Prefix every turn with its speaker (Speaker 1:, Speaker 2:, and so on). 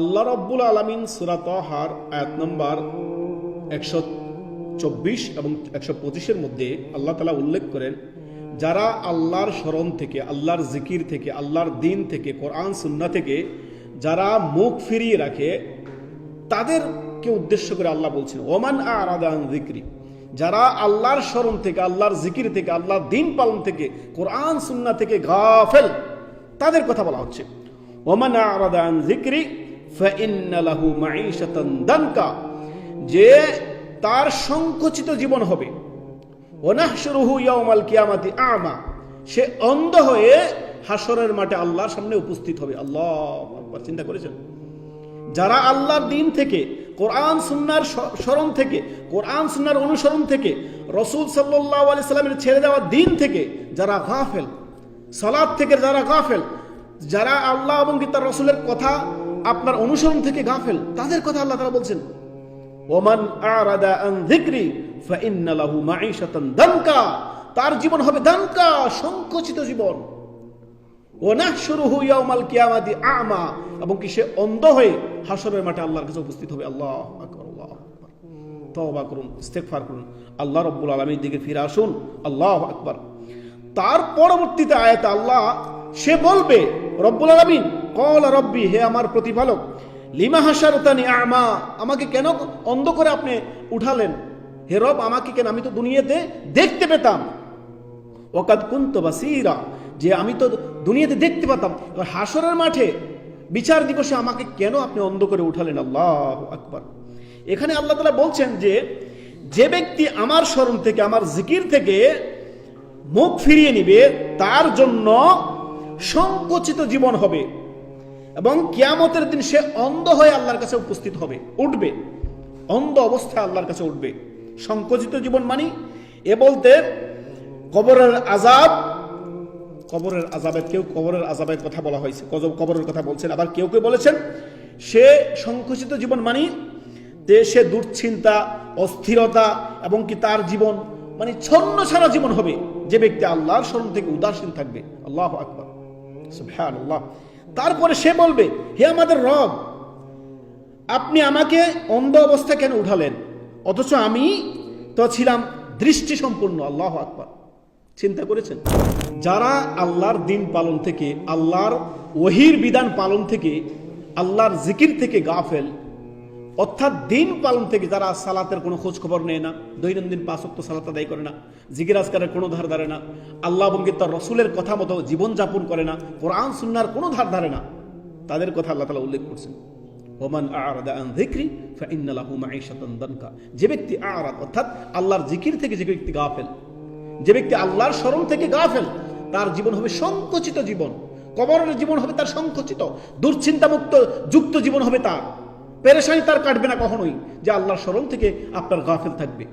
Speaker 1: আল্লাহ রব্বুল আলমিন সুরাত হার আয়াত নম্বর একশো চব্বিশ এবং একশো পঁচিশের মধ্যে আল্লাহ তালা উল্লেখ করেন, যারা আল্লাহর স্মরণ থেকে, আল্লাহর জিকির থেকে, আল্লাহর দিন থেকে, কোরআন সুন্না থেকে যারা মুখ ফিরিয়ে রাখে, তাদেরকে উদ্দেশ্য করে আল্লাহ বলছেন, ওমান আরাদান জিক্রি যারা আল্লাহর স্মরণ থেকে, আল্লাহর জিকির থেকে, আল্লাহর দিন পালন থেকে, কোরআন সুন্না থেকে গাফেল, তাদের কথা বলা হচ্ছে। ওমান আরাদান জিক্রি দানকা, যে তার সংকুচিত জীবন হবে। ওনাহশুরুহু ইয়াউমাল কিয়ামাতি আমা, সে অন্ধ হয়ে হাসরের মাঠে আল্লাহর সামনে উপস্থিত হবে। আল্লাহ চিন্তা করেছেন? যারা আল্লাহর দিন থেকে, কোরআন, সুন্নার স্মরণ থেকে, কোরআন, সুন্নার অনুসরণ থেকে, রসুল সাল্লাহ আলি ছেড়ে দেওয়া দিন থেকে যারা গাফেল সালাদ থেকে যারা গাফেল, যারা আল্লাহ এবং তার রসুলের কথা আপনার অনুসরণ থেকে গাফেল, তাদের কথা আল্লাহ তারা বলছেন। ওমান আরাদা আন যিকরি, ফাইন্না লাহু মাঈশাতান দানকা, তার জীবন হবে দানকা, সংকুচিত জীবন। ওনাহশুরুহু ইয়াউমাল কিয়ামাতি আমা, এবং কি সে অন্ধ হয়ে হাসরের মাঠে আল্লাহর কাছে উপস্থিত হবে। আল্লাহ আকবার আল্লাহ আকবার। তওবা করুন, ইস্তেগফার করুন। আল্লাহ রব্বুল আলামিনের দিকে ফিরে আসুন। আল্লাহ আকবার। তার পরবর্তীতে আয়াতে আল্লাহ সে বলবে, রব্বুল আলামিন কল রব্বি, হে আমার প্রতিপালক, লিমা হাসারতানি আমা, আমাকে কেন অন্ধ করে আপনি উঠালেন? হে রব, আমাকে কেন আমি তো দুনিয়াতে দেখতে পেতাম? ওকাদ কুন্ত বাসিরা, যে আমি তো দুনিয়াতে দেখতে পেতাম। এবার হাসরের মাঠে বিচার দিবসে আমাকে কেন আপনি অন্ধ করে উঠালেন? আল্লাহ আকবার। এখানে আল্লাহ তালা বলছেন যে যে ব্যক্তি আমার স্মরণ থেকে, আমার জিকির থেকে মুখ ফিরিয়ে নিবে, তার জন্য সংকুচিত জীবন হবে। এবং কিয়ামতের দিন সে অন্ধ হয়ে আল্লাহর কাছে উপস্থিত হবে, উঠবে। অন্ধ অবস্থায় আল্লাহর কাছে উঠবে। সংকুচিত জীবন মানি, এ বলতে কবরের আজাব কবরের আজাবের কেউ, কবরের আজাবের কথা বলা হয়েছে কবরের কথা বলছেন, আবার কেউ কেউ বলেছেন, সে সংকুচিত জীবন মানি যে সে দুশ্চিন্তা, অস্থিরতা, এবং কি তার জীবন মানে ছন্ন ছাড়া জীবন হবে, যে ব্যক্তি আল্লাহর স্মরণ থেকে উদাসীন থাকবে। আল্লাহ আকবর। সুবহানাল্লাহ। তারপরে সে বলবে, হে আমাদের রব, আপনি আমাকে অন্ধ অবস্থা কেন উঠালেন? অথচ আমি তো ছিলাম দৃষ্টি সম্পূর্ণ আল্লাহ আকবর। চিন্তা করেছেন? যারা আল্লাহর দিন পালন থেকে, আল্লাহর ওহির বিধান পালন থেকে, আল্লাহর জিকির থেকে গাফেল অর্থাৎ দিন পালন থেকে যারা সালাতের কোনো খোঁজ খবর নেয় না, দৈনন্দিন পাঁচক্ত সালাত আদায় করে না, জিকির আজকারের কোনো ধার ধারে না, আল্লাহ এবং তার রসুলের কথা মতো জীবনযাপন করে না, কোরআন, সুন্নার কোনো ধার ধারে না, তাদের কথা আল্লাহ তালা উল্লেখ করছেন। ওমান দানকা। যে ব্যক্তি আরাদ, অর্থাৎ আল্লাহর জিকির থেকে যে ব্যক্তি গাফেল, যে ব্যক্তি আল্লাহর স্মরণ থেকে গাফেল, তার জীবন হবে সংকুচিত জীবন, কবরের জীবন হবে তার সংকুচিত, দুশ্চিন্তামুক্ত, যুক্ত জীবন হবে তার। পেরেশানি তার কাটবে না কখনোই যে আল্লাহর স্মরণ থেকে আপনার গাফিল থাকবে।